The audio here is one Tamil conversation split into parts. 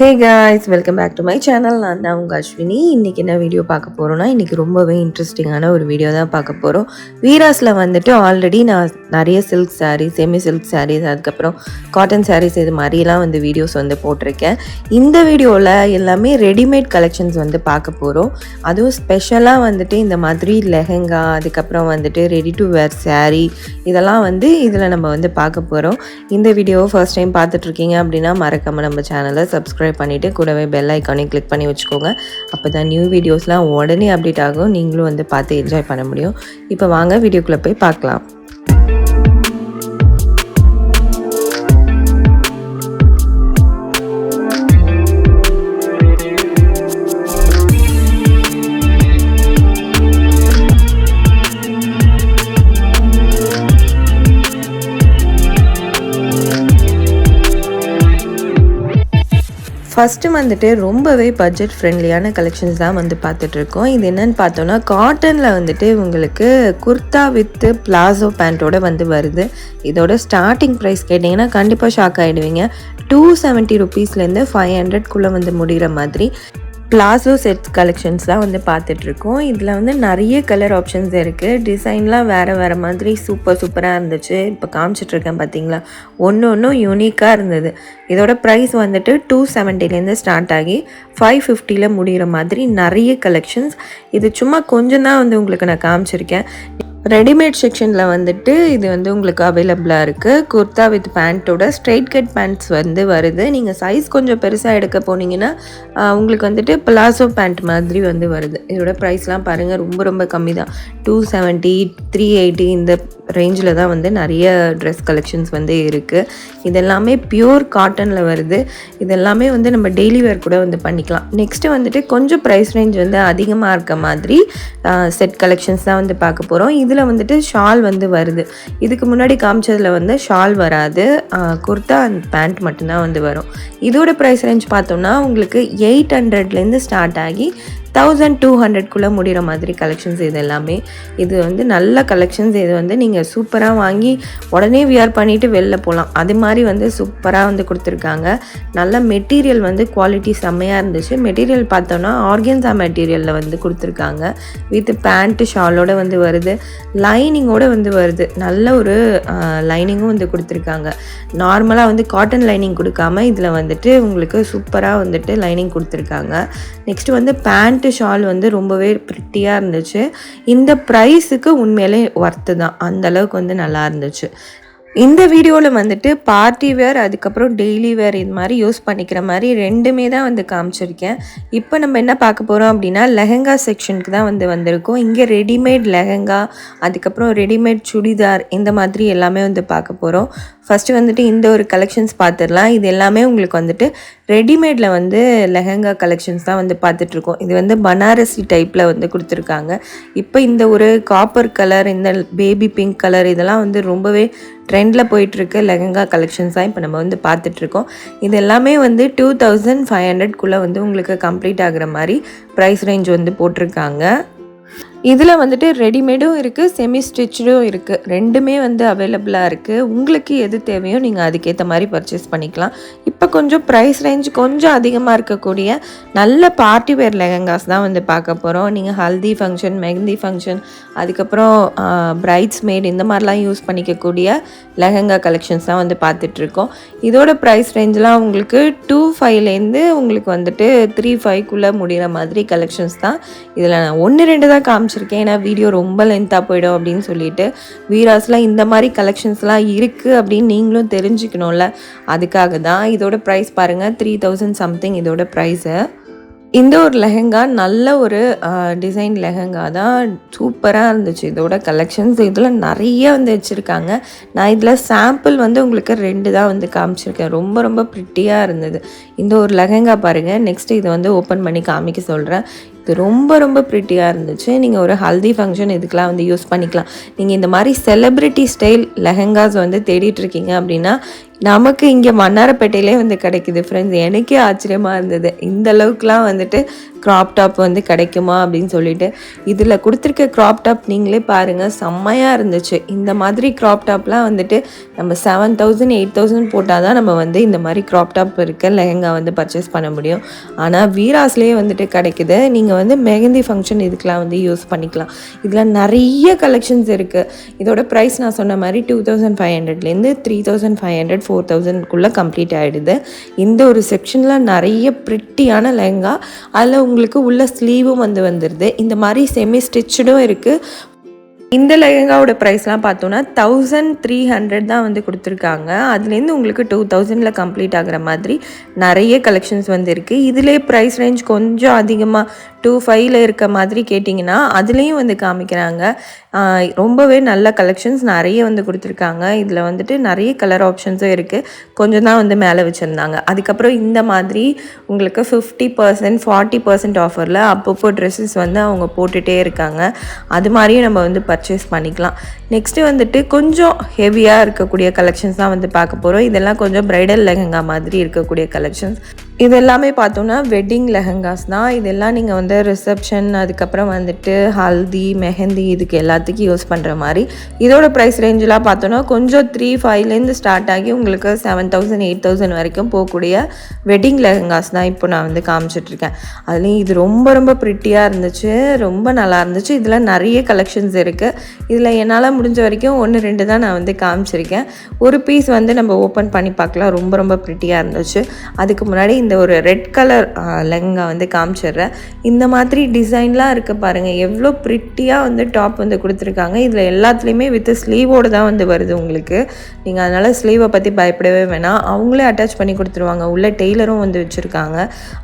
Hey guys welcome back to my channel நான் தான் உங்கள் அஸ்வினி. இன்றைக்கி என்ன வீடியோ பார்க்க போகிறோன்னா இன்றைக்கி ரொம்பவே இன்ட்ரெஸ்டிங்கான ஒரு வீடியோ தான் பார்க்க போகிறோம் வீராஸில் வந்துட்டு ஆல்ரெடி நான் நிறைய silk saris semi silk saris அதுக்கப்புறம் காட்டன் சாரீஸ் இது மாதிரிலாம் வந்து வீடியோஸ் வந்து போட்டிருக்கேன். இந்த வீடியோவில் எல்லாமே ரெடிமேட் கலெக்ஷன்ஸ் வந்து பார்க்க போகிறோம் அதுவும் ஸ்பெஷலாக வந்துட்டு இந்த மாதிரி லெஹெங்கா அதுக்கப்புறம் வந்துட்டு ரெடி டு வேர் சாரீ இதெல்லாம் வந்து இதில் நம்ம வந்து பார்க்க போகிறோம் இந்த வீடியோவை ஃபர்ஸ்ட் டைம் பார்த்துட்ருக்கீங்க அப்படின்னா மறக்காமல் நம்ம சேனலை சப்ஸ்கிரைப் பண்ணிவிட்டு கூடவே பெல் ஐக்கானையும் கிளிக் பண்ணி வச்சுக்கோங்க. அப்போ தான் நியூ வீடியோஸ்லாம் உடனே அப்டேட் ஆகும். நீங்களும் வந்து பார்த்து என்ஜாய் பண்ண முடியும். இப்போ வாங்க வீடியோக்குள்ளே போய் பார்க்கலாம். ஃபஸ்ட்டு வந்துட்டு ரொம்பவே பட்ஜெட் ஃப்ரெண்ட்லியான கலெக்ஷன்ஸ் தான் வந்து பார்த்துட்ருக்கோம். இது என்னன்னு பார்த்தோன்னா காட்டனில் வந்துட்டு உங்களுக்கு குர்தா வித்து பிளாசோ பேண்ட்டோட வந்து வருது. இதோட ஸ்டார்டிங் ப்ரைஸ் கேட்டிங்கன்னா கண்டிப்பாக ஷாக் ஆகிடுவீங்க டூ செவன்ட்டி ருபீஸ்லேருந்து ஃபைவ் ஹண்ட்ரட்குள்ளே வந்து முடிகிற மாதிரி. பிளாசோ செட்ஸ் கலெக்ஷன்ஸ் தான் வந்து பார்த்துட்ருக்கோம். இதில் வந்து நிறைய கலர் ஆப்ஷன்ஸ் இருக்குது டிசைன்லாம் வேறு வேறு மாதிரி சூப்பர் சூப்பராக இருந்துச்சு. இப்போ காமிச்சிட்ருக்கேன் பார்த்தீங்களா? ஒன்று ஒன்றும் யூனிக்காக இருந்தது. இதோட ப்ரைஸ் வந்துட்டு டூ செவன்ட்டிலேருந்து ஸ்டார்ட் ஆகி ஃபைவ் ஃபிஃப்டியில் முடிகிற மாதிரி நிறைய கலெக்ஷன்ஸ் இது சும்மா கொஞ்சம் தான் வந்து உங்களுக்கு நான் காமிச்சிருக்கேன். ரெடிமேட் செக்ஷனில் வந்துட்டு இது வந்து உங்களுக்கு அவைலபிளாக இருக்குது குர்தா வித் பேண்ட்டோட ஸ்ட்ரெயிட் கட் பேண்ட்ஸ் வந்து வருது. நீங்கள் சைஸ் கொஞ்சம் பெருசாக எடுக்க போனீங்கன்னா உங்களுக்கு வந்துட்டு பிளாசோ பேண்ட் மாதிரி வந்து வருது. இதோட ப்ரைஸ்லாம் பாருங்கள் ரொம்ப ரொம்ப கம்மி தான் டூ செவன்ட்டி த்ரீ எயிட்டி இந்த ரேஞ்சில் தான் வந்து நிறைய ட்ரெஸ் கலெக்ஷன்ஸ் வந்து இருக்குது இதெல்லாமே பியூர் காட்டனில் வருது. இதெல்லாமே வந்து நம்ம டெய்லி வேர் கூட வந்து பண்ணிக்கலாம். நெக்ஸ்ட்டு வந்துட்டு கொஞ்சம் ப்ரைஸ் ரேஞ்ச் வந்து அதிகமாக இருக்க மாதிரி செட் கலெக்ஷன்ஸ் தான் வந்து பார்க்க போகிறோம் இதில் வந்துட்டு ஷால் வந்து வருது. இதுக்கு முன்னாடி காமிச்சதில் வந்து ஷால் வராது. குர்தா அண்ட் பேண்ட் மட்டும்தான் வந்து வரும். இதோட ப்ரைஸ் ரேஞ்ச் பார்த்தோம்னா உங்களுக்கு எயிட் ஹண்ட்ரட்லேருந்து ஸ்டார்ட் ஆகி தௌசண்ட் டூ ஹண்ட்ரட்குள்ளே முடிகிற மாதிரி கலெக்ஷன்ஸ் இது எல்லாமே. இது வந்து நல்ல கலெக்ஷன்ஸ் இது வந்து நீங்கள் சூப்பராக வாங்கி உடனே வியர் பண்ணிவிட்டு வெளில போகலாம் அது மாதிரி வந்து சூப்பராக வந்து கொடுத்துருக்காங்க. நல்ல மெட்டீரியல் வந்து குவாலிட்டி செம்மையாக இருந்துச்சு. மெட்டீரியல் பார்த்தோன்னா ஆர்கன்ஸா மெட்டீரியலில் வந்து கொடுத்துருக்காங்க. வித் பேண்ட்டு ஷாலோட வந்து வருது. லைனிங்கோட வந்து வருது. நல்ல ஒரு லைனிங்கும் வந்து கொடுத்துருக்காங்க. நார்மலாக வந்து காட்டன் லைனிங் கொடுக்காம இதில் வந்துட்டு உங்களுக்கு சூப்பராக வந்துட்டு லைனிங் கொடுத்துருக்காங்க. நெக்ஸ்ட் வந்து பேண்ட் பேண்ட்டு ஷால் வந்து ரொம்பவே ப்ரிட்டியாக இருந்துச்சு. இந்த ப்ரைஸுக்கு உண்மையிலே ஒர்த்து தான். அந்த அளவுக்கு வந்து நல்லா இருந்துச்சு. இந்த வீடியோவில் வந்துட்டு பார்ட்டி வேர் அதுக்கப்புறம் டெய்லி வேர் இது மாதிரி யூஸ் பண்ணிக்கிற மாதிரி ரெண்டுமே தான் வந்து காமிச்சிருக்கேன். இப்போ நம்ம என்ன பார்க்க போகிறோம் அப்படின்னா லெஹங்கா செக்ஷனுக்கு தான் வந்து வந்திருக்கோம். இங்கே ரெடிமேட் லெஹங்கா அதுக்கப்புறம் ரெடிமேட் சுடிதார் இந்த மாதிரி எல்லாமே வந்து பார்க்க போகிறோம் ஃபஸ்ட்டு வந்துட்டு இந்த ஒரு கலெக்ஷன்ஸ் பார்த்துடலாம். இது எல்லாமே உங்களுக்கு வந்துட்டு ரெடிமேடில் வந்து லெஹங்கா கலெக்ஷன்ஸ் தான் வந்து பார்த்துட்ருக்கோம். இது வந்து பனாரசி டைப்பில் வந்து கொடுத்துருக்காங்க. இப்போ இந்த ஒரு காப்பர் கலர் இந்த பேபி பிங்க் கலர் இதெல்லாம் வந்து ரொம்பவே ட்ரெண்டில் போயிட்டுருக்கு லெஹங்கா கலெக்ஷன்ஸ் தான் இப்போ நம்ம வந்து பார்த்துட்ருக்கோம். இது எல்லாமே வந்து டூ தௌசண்ட் ஃபைவ் ஹண்ட்ரட்குள்ளே வந்து உங்களுக்கு கம்ப்ளீட் ஆகிற மாதிரி ப்ரைஸ் ரேஞ்ச் வந்து போட்டிருக்காங்க. இதில் வந்துட்டு ரெடிமேடும் இருக்குது செமி ஸ்டிச்சுடும் இருக்குது ரெண்டுமே வந்து அவைலபிளாக இருக்குது உங்களுக்கு எது தேவையோ நீங்கள் அதுக்கேற்ற மாதிரி பர்ச்சேஸ் பண்ணிக்கலாம். இப்போ கொஞ்சம் ப்ரைஸ் ரேஞ்ச் கொஞ்சம் அதிகமாக இருக்கக்கூடிய நல்ல பார்ட்டி வேர் லெஹங்காஸ் தான் வந்து பார்க்க போகிறோம் நீங்கள் ஹல்தி ஃபங்க்ஷன் மெஹந்தி ஃபங்க்ஷன் அதுக்கப்புறம் பிரைட்ஸ் மேட் இந்த மாதிரிலாம் யூஸ் பண்ணிக்கக்கூடிய லெஹங்கா கலெக்ஷன்ஸ் தான் வந்து பார்த்துட்ருக்கோம் இதோட ப்ரைஸ் ரேஞ்செலாம் உங்களுக்கு டூ ஃபைவ்லேருந்து உங்களுக்கு வந்துட்டு த்ரீ ஃபைவ்க்குள்ளே முடிகிற மாதிரி கலெக்ஷன்ஸ் தான். இதில் நான் ஒன்று ரெண்டு தான் காமிச்சிருக்கேன். ஏன்னா வீடியோ ரொம்ப லென்த்தாக போயிடும் அப்படின்னு சொல்லிட்டு. வீராஸில் இந்த மாதிரி கலெக்ஷன்ஸ்லாம் இருக்குது அப்படின்னு நீங்களும் தெரிஞ்சுக்கணும்ல. அதுக்காக தான் இதோட ப்ரைஸ் பாருங்கள் த்ரீ தௌசண்ட் சம்திங் இதோட ப்ரைஸு இந்த ஒரு லெஹங்கா நல்ல ஒரு டிசைன் லெஹங்கா தான் சூப்பராக இருந்துச்சு. இதோட கலெக்ஷன்ஸ் இதில் நிறைய வந்து வச்சுருக்காங்க. நான் இதில் சாம்பிள் வந்து உங்களுக்கு ரெண்டு தான் வந்து காமிச்சிருக்கேன். ரொம்ப ரொம்ப ப்ரிட்டியாக இருந்தது. இந்த ஒரு லெஹங்கா பாருங்கள் நெக்ஸ்ட் இதை வந்து ஓப்பன் பண்ணி காமிக்க சொல்கிறேன் இது ரொம்ப ரொம்ப ப்ரிட்டியாக இருந்துச்சு. நீங்கள் ஒரு ஹல்தி ஃபங்க்ஷன் இதுக்கெலாம் வந்து யூஸ் பண்ணிக்கலாம். நீங்கள் இந்த மாதிரி செலிப்ரிட்டி ஸ்டைல் லெஹங்காஸ் வந்து தேடிட்டு இருக்கீங்க அப்படின்னா நமக்கு இங்கே மன்னாரப்பேட்டையிலே வந்து கிடைக்குது ஃப்ரெண்ட்ஸ் எனக்கே ஆச்சரியமாக இருந்தது. இந்த அளவுக்குலாம் வந்துட்டு க்ராப் டாப் வந்து கிடைக்குமா அப்படின்னு சொல்லிட்டு. இதில் கொடுத்துருக்க க்ராப் டாப் நீங்களே பாருங்கள் செம்மையாக இருந்துச்சு. இந்த மாதிரி க்ராப் டாப்லாம் வந்துட்டு நம்ம செவன் தௌசண்ட் எயிட் தௌசண்ட் போட்டால் தான் நம்ம வந்து இந்த மாதிரி க்ராப் டாப் இருக்க லெஹங்கா வந்து பர்ச்சேஸ் பண்ண முடியும். ஆனால் வீராஸ்லேயே வந்துட்டு கிடைக்குது. நீங்கள் வந்து மெஹந்தி ஃபங்க்ஷன் இதுக்கெலாம் வந்து யூஸ் பண்ணிக்கலாம். இதில் நிறைய கலெக்ஷன்ஸ் இருக்குது இதோட ப்ரைஸ் நான் சொன்ன மாதிரி டூ தௌசண்ட் ஃபைவ் ஹண்ட்ரட்லேருந்து three thousand five hundred four தௌசண்ட்குள்ளே complete ஆகிடுது இந்த ஒரு செக்ஷனில் நிறைய ப்ரிட்டியான லெஹங்கா அதில் உங்களுக்கு உள்ள ஸ்லீவும் வந்து வந்துடுது இந்த மாதிரி செமி ஸ்டிச்சடும் இருக்குது இந்த லெஹங்காவோட ப்ரைஸ்லாம் பார்த்தோன்னா தௌசண்ட் த்ரீ ஹண்ட்ரட் தான் வந்து கொடுத்துருக்காங்க. அதுலேருந்து உங்களுக்கு டூ தௌசண்டில் கம்ப்ளீட் ஆகிற மாதிரி நிறைய கலெக்ஷன்ஸ் வந்து இருக்குது இதிலே ப்ரைஸ் ரேஞ்ச் கொஞ்சம் அதிகமாக டூ ஃபைவ்ல இருக்க மாதிரி கேட்டிங்கன்னா அதுலேயும் வந்து காமிக்கிறாங்க. ரொம்பவே நல்ல கலெக்ஷன்ஸ் நிறைய வந்து கொடுத்துருக்காங்க. இதில் வந்துட்டு நிறைய கலர் ஆப்ஷன்ஸும் இருக்குது கொஞ்சம் தான் வந்து மேலே வச்சுருந்தாங்க. அதுக்கப்புறம் இந்த மாதிரி உங்களுக்கு ஃபிஃப்டி பர்சன்ட் ஃபார்ட்டி பர்சன்ட் ஆஃபரில் அப்பப்போ ட்ரெஸ்ஸஸ் வந்து அவங்க போட்டுகிட்டே இருக்காங்க. அது மாதிரியும் நம்ம வந்து பர்ச்சேஸ் பண்ணிக்கலாம். நெக்ஸ்ட்டு வந்துட்டு கொஞ்சம் ஹெவியாக இருக்கக்கூடிய கலெக்ஷன்ஸ் தான் வந்து பார்க்க போகிறோம் இதெல்லாம் கொஞ்சம் ப்ரைடல் லெஹங்கா மாதிரி இருக்கக்கூடிய கலெக்ஷன்ஸ் இது எல்லாமே பார்த்தோன்னா வெட்டிங் லெஹங்காஸ் தான். இதெல்லாம் நீங்கள் வந்து ரிசப்ஷன் அதுக்கப்புறம் வந்துட்டு ஹல்தி மெஹந்தி இதுக்கு எல்லாத்துக்கும் யூஸ் பண்ணுற மாதிரி. இதோட ப்ரைஸ் ரேஞ்செலாம் பார்த்தோன்னா கொஞ்சம் த்ரீ ஃபைவ்லேருந்து ஸ்டார்ட் ஆகி உங்களுக்கு செவன் தௌசண்ட் எயிட் தௌசண்ட் வரைக்கும் போகக்கூடிய வெட்டிங் லெஹங்காஸ் தான் இப்போ நான் வந்து காமிச்சிட்ருக்கேன் அதுலேயும் இது ரொம்ப ரொம்ப ப்ரிட்டியாக இருந்துச்சு. ரொம்ப நல்லா இருந்துச்சு. இதில் நிறைய கலெக்ஷன்ஸ் இருக்குது இதில் என்னால் முடிஞ்ச வரைக்கும் ஒன்று ரெண்டு தான் நான் வந்து காமிச்சிருக்கேன். ஒரு பீஸ் வந்து நம்ம ஓப்பன் பண்ணி பார்க்கலாம். ரொம்ப ரொம்ப ப்ரிட்டியாக இருந்துச்சு. அதுக்கு முன்னாடி இந்த இந்த ஒரு ரெட் கலர் லெங்கா வந்து காமிச்சிடுறேன். இந்த மாதிரி டிசைன்லாம் இருக்குது பாருங்கள் எவ்வளோ ப்ரிட்டியாக வந்து டாப் வந்து கொடுத்துருக்காங்க. இதில் எல்லாத்துலேயுமே வித் ஸ்லீவோடு தான் வந்து வருது உங்களுக்கு. நீங்கள் அதனால் ஸ்லீவை பற்றி பயப்படவே வேணாம். அவங்களே அட்டாச் பண்ணி கொடுத்துருவாங்க. உள்ளே டெய்லரும் வந்து வச்சுருக்காங்க.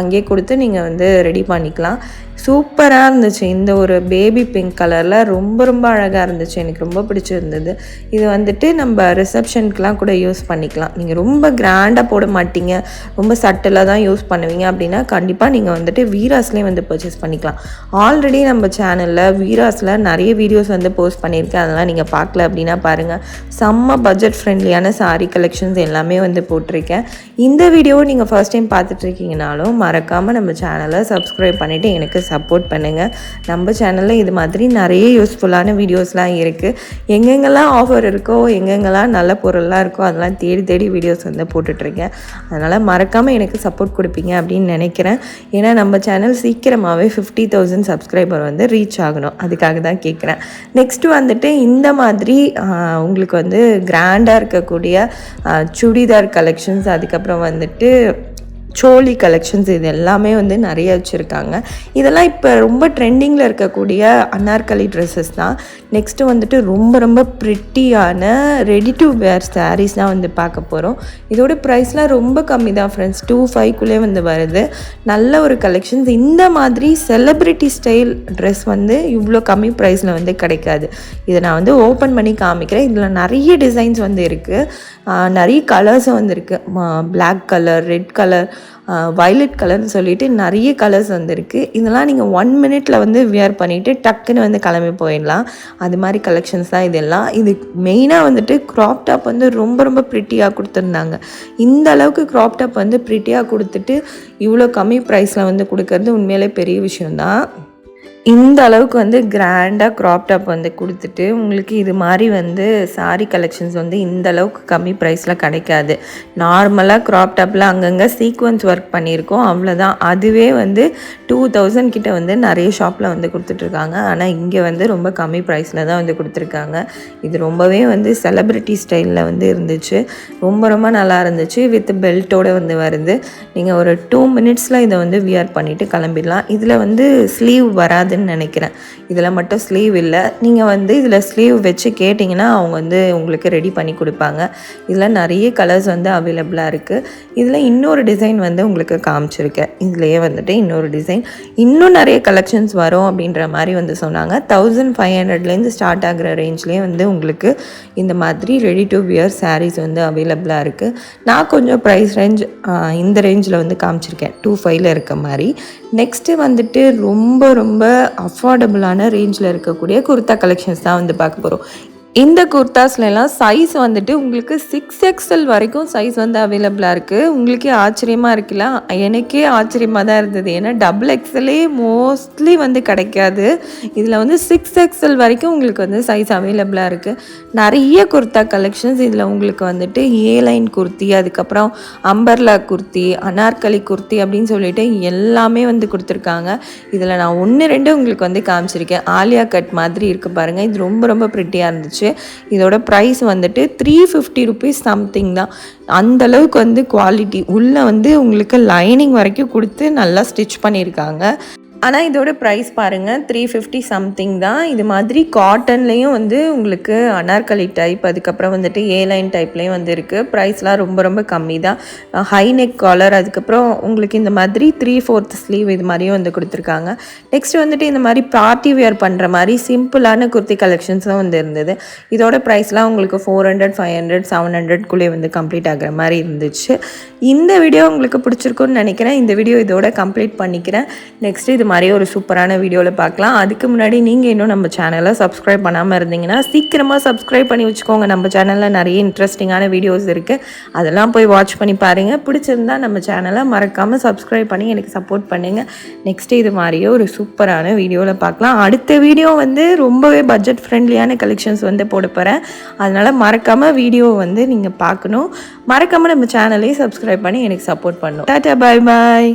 அங்கேயே கொடுத்து நீங்கள் வந்து ரெடி பண்ணிக்கலாம். சூப்பராக இருந்துச்சு. இந்த ஒரு பேபி பிங்க் கலரில் ரொம்ப ரொம்ப அழகாக இருந்துச்சு. எனக்கு ரொம்ப பிடிச்சிருந்தது. இது வந்துட்டு நம்ம ரிசப்ஷனுக்குலாம் கூட யூஸ் பண்ணிக்கலாம். நீங்கள் ரொம்ப கிராண்டாக போட மாட்டீங்க. ரொம்ப சட்டிலாக தான் யூஸ் பண்ணுவீங்க அப்படின்னா கண்டிப்பாக நீங்கள் வந்துட்டு வீராஸ்லேயே வந்து பர்ச்சேஸ் பண்ணிக்கலாம். ஆல்ரெடி நம்ம சேனலில் வீராஸில் நிறைய வீடியோஸ் வந்து போஸ்ட் பண்ணியிருக்கேன். அதெல்லாம் நீங்கள் பார்க்கல அப்படின்னா பாருங்கள் செம்ம பட்ஜெட் ஃப்ரெண்ட்லியான சாரீ கலெக்ஷன்ஸ் எல்லாமே வந்து போட்டிருக்கேன். இந்த வீடியோவை நீங்கள் ஃபர்ஸ்ட் டைம் பார்த்துட்ருக்கீங்கனாலும் மறக்காமல் நம்ம சேனலை சப்ஸ்கிரைப் பண்ணிவிட்டு எனக்கு சப்போர்ட் பண்ணுங்கள் நம்ம சேனலில் இது மாதிரி நிறைய யூஸ்ஃபுல்லான வீடியோஸ்லாம் இருக்குது எங்கெங்கெல்லாம் ஆஃபர் இருக்கோ எங்கெங்கெல்லாம் நல்ல பொருள்லாம் இருக்கோ அதெல்லாம் தேடி தேடி வீடியோஸ் வந்து போட்டுட்ருக்கேன் அதனால் மறக்காமல் எனக்கு சப்போர்ட் கொடுப்பீங்க அப்படின்னு நினைக்கிறேன். ஏன்னா நம்ம சேனல் சீக்கிரமாகவே ஃபிஃப்டி தௌசண்ட் சப்ஸ்கிரைபர் வந்து ரீச் ஆகணும். அதுக்காக தான் கேட்குறேன் நெக்ஸ்ட்டு வந்துட்டு இந்த மாதிரி உங்களுக்கு வந்து கிராண்டாக இருக்கக்கூடிய சுடிதார் கலெக்ஷன்ஸ் அதுக்கப்புறம் வந்துட்டு சோலி கலெக்ஷன்ஸ் இது எல்லாமே வந்து நிறைய வச்சுருக்காங்க. இதெல்லாம் இப்போ ரொம்ப ட்ரெண்டிங்கில் இருக்கக்கூடிய அனார்கலி ட்ரெஸ்ஸஸ் தான். நெக்ஸ்ட்டு வந்துட்டு ரொம்ப ரொம்ப ப்ரிட்டியான ரெடி டு வேர் சாரீஸ் தான் வந்து பார்க்க போகிறோம் இதோட ப்ரைஸ்லாம் ரொம்ப கம்மி தான் ஃப்ரெண்ட்ஸ் டூ ஃபைவ்க்குள்ளே வந்து வருது. நல்ல ஒரு கலெக்ஷன்ஸ் இந்த மாதிரி செலிப்ரிட்டி ஸ்டைல் ட்ரெஸ் வந்து இவ்வளோ கம்மி ப்ரைஸில் வந்து கிடைக்காது. இதை நான் வந்து ஓப்பன் பண்ணி காமிக்கிறேன். இதில் நிறைய டிசைன்ஸ் வந்து இருக்குது நிறைய கலர்ஸும் வந்து இருக்குது black colour red colour violet கலர்னு சொல்லிட்டு நிறைய கலர்ஸ் வந்திருக்கு. இதெல்லாம் நீங்கள் ஒன் மினிட்ல வந்து வியர் பண்ணிவிட்டு டக்குன்னு வந்து கிளம்பி போயிடலாம். அது மாதிரி கலெக்ஷன்ஸ் தான் இதெல்லாம். இது மெயினாக வந்துட்டு க்ராப் டாப் வந்து ரொம்ப ரொம்ப ப்ரிட்டியாக கொடுத்துருந்தாங்க. இந்த அளவுக்கு க்ராப் டாப் வந்து ப்ரிட்டியாக கொடுத்துட்டு இவ்வளோ கம்மி ப்ரைஸில் வந்து கொடுக்கறது உண்மையிலே பெரிய விஷயம்தான். இந்த அளவுக்கு வந்து கிராண்டாக க்ராப் டாப் வந்து கொடுத்துட்டு உங்களுக்கு இது மாதிரி வந்து சாரி கலெக்ஷன்ஸ் வந்து இந்த அளவுக்கு கம்மி ப்ரைஸில் கிடைக்காது. நார்மலாக க்ராப் டாப்பில் அங்கங்கே சீக்வன்ஸ் ஒர்க் பண்ணியிருக்கோம். அவ்வளோதான் அதுவே வந்து டூ தௌசண்ட் கிட்ட வந்து நிறைய ஷாப்பில் வந்து கொடுத்துட்ருக்காங்க. ஆனால் இங்கே வந்து ரொம்ப கம்மி ப்ரைஸில் தான் வந்து கொடுத்துருக்காங்க. இது ரொம்பவே வந்து செலப்ரிட்டி ஸ்டைலில் வந்து இருந்துச்சு. ரொம்ப ரொம்ப நல்லா இருந்துச்சு. வித் பெல்ட்டோட வந்து வருது. நீங்கள் ஒரு டூ மினிட்ஸில் இதை வந்து வியர் பண்ணிவிட்டு கிளம்பிடலாம். இதில் வந்து ஸ்லீவ் வராதுன்னு நினைக்கிறேன். இதில் மட்டும் ஸ்லீவ் இல்லை. நீங்கள் வந்து இதில் ஸ்லீவ் வச்சு கேட்டிங்கன்னா அவங்க வந்து உங்களுக்கு ரெடி பண்ணி கொடுப்பாங்க. இதில் நிறைய கலர்ஸ் வந்து அவைலபிளாக இருக்குது இதில் இன்னொரு டிசைன் வந்து உங்களுக்கு காமிச்சிருக்கேன். இதுலேயே வந்துட்டு இன்னொரு டிசைன் இன்னும் நிறைய கலெக்ஷன்ஸ் வரும் அப்படின்ற மாதிரி வந்து சொன்னாங்க. தௌசண்ட் ஃபைவ் ஹண்ட்ரட்லேருந்து ஸ்டார்ட் ஆகிற ரேஞ்ச்லேயே வந்து உங்களுக்கு இந்த மாதிரி ரெடி டு வியர் சாரீஸ் வந்து அவைலபிளாக இருக்குது நான் கொஞ்சம் ப்ரைஸ் ரேஞ்ச் இந்த ரேஞ்சில் வந்து காமிச்சிருக்கேன். டூ ஃபைவ்ல இருக்க மாதிரி. நெக்ஸ்ட்டு வந்துட்டு ரொம்ப ரொம்ப அஃபோர்டபுளான ரேஞ்சில் இருக்கக்கூடிய குர்தா கலெக்ஷன்ஸ் தான் வந்து பார்க்க போகிறோம் இந்த குர்தாஸ்லாம் சைஸ் வந்துட்டு உங்களுக்கு சிக்ஸ் எக்ஸ்எல் வரைக்கும் சைஸ் வந்து அவைலபிளாக இருக்குது உங்களுக்கே ஆச்சரியமாக இருக்குல்ல? எனக்கே ஆச்சரியமாக தான் இருந்தது. ஏன்னா டபுள் எக்ஸ்எல்லே மோஸ்ட்லி வந்து கிடைக்காது. இதில் வந்து சிக்ஸ் எக்ஸ்எல் வரைக்கும் உங்களுக்கு வந்து சைஸ் அவைலபிளாக இருக்குது நிறைய குர்தா கலெக்ஷன்ஸ் இதில் உங்களுக்கு வந்துட்டு ஏ லைன் குர்த்தி அதுக்கப்புறம் அம்பர்லா குர்த்தி அனார்கலி குர்த்தி அப்படின்னு சொல்லிட்டு எல்லாமே வந்து கொடுத்துருக்காங்க. இதில் நான் ஒன்று ரெண்டு உங்களுக்கு வந்து காமிச்சிருக்கேன். ஆலியா கட் மாதிரி இருக்குது பாருங்கள் இது ரொம்ப ரொம்ப ப்ரிட்டியாக இருந்துச்சு. இதோட ப்ரைஸ் வந்துட்டு த்ரீ ஃபிஃப்டி ருபீஸ் சம்திங் தான். அந்தளவுக்கு வந்து குவாலிட்டி உள்ளே வந்து உங்களுக்கு லைனிங் வரைக்கும் கொடுத்து நல்லா ஸ்டிச் பண்ணியிருக்காங்க ஆனால் இதோட ப்ரைஸ் பாருங்கள் த்ரீ ஃபிஃப்டி சம்திங் தான். இது மாதிரி காட்டன்லேயும் வந்து உங்களுக்கு அனார்கலி டைப் அதுக்கப்புறம் வந்துட்டு ஏ லைன் டைப்லேயும் வந்து இருக்குது ப்ரைஸ்லாம் ரொம்ப ரொம்ப கம்மி தான். ஹை நெக் காலர் அதுக்கப்புறம் உங்களுக்கு இந்த மாதிரி த்ரீ ஃபோர்த் ஸ்லீவ் இது மாதிரியும் வந்து கொடுத்துருக்காங்க. நெக்ஸ்ட் வந்துட்டு இந்த மாதிரி பார்ட்டி வியர் பண்ணுற மாதிரி சிம்பிளான குர்த்தி கலெக்ஷன்ஸும் வந்து இருந்தது. இதோட ப்ரைஸ்லாம் உங்களுக்கு four hundred five hundred seven ஹண்ட்ரட்குள்ளே வந்து கம்ப்ளீட் ஆகிற மாதிரி இருந்துச்சு. இந்த வீடியோ உங்களுக்கு பிடிச்சிருக்குன்னு நினைக்கிறேன். இந்த வீடியோ இதோட கம்ப்ளீட் பண்ணிக்கிறேன். நெக்ஸ்ட் இது மாதிரி ஒரு சூப்பரான வீடியோவில் பார்க்கலாம். அதுக்கு முன்னாடி நீங்கள் இன்னும் நம்ம சேனலை சப்ஸ்கிரைப் பண்ணாமல் இருந்தீங்கன்னா சீக்கிரமாக சப்ஸ்கிரைப் பண்ணி வச்சுக்கோங்க. நம்ம சேனலில் நிறைய இன்ட்ரெஸ்டிங்கான வீடியோஸ் இருக்குது அதெல்லாம் போய் வாட்ச் பண்ணி பாருங்கள் பிடிச்சிருந்தா நம்ம சேனலை மறக்காமல் சப்ஸ்கிரைப் பண்ணி எனக்கு சப்போர்ட் பண்ணுங்கள் நெக்ஸ்ட் இது மாதிரியே ஒரு சூப்பரான வீடியோவில் பார்க்கலாம். அடுத்த வீடியோ வந்து ரொம்பவே பட்ஜெட் ஃப்ரெண்ட்லியான கலெக்ஷன்ஸ் வந்து போட போகிறேன் அதனால் மறக்காமல் வீடியோ வந்து நீங்கள் பார்க்கணும். மறக்காமல் நம்ம சேனலையும் சப்ஸ்கிரைப் பண்ணி எனக்கு சப்போர்ட் பண்ணும். டாட்டா பாய் பாய்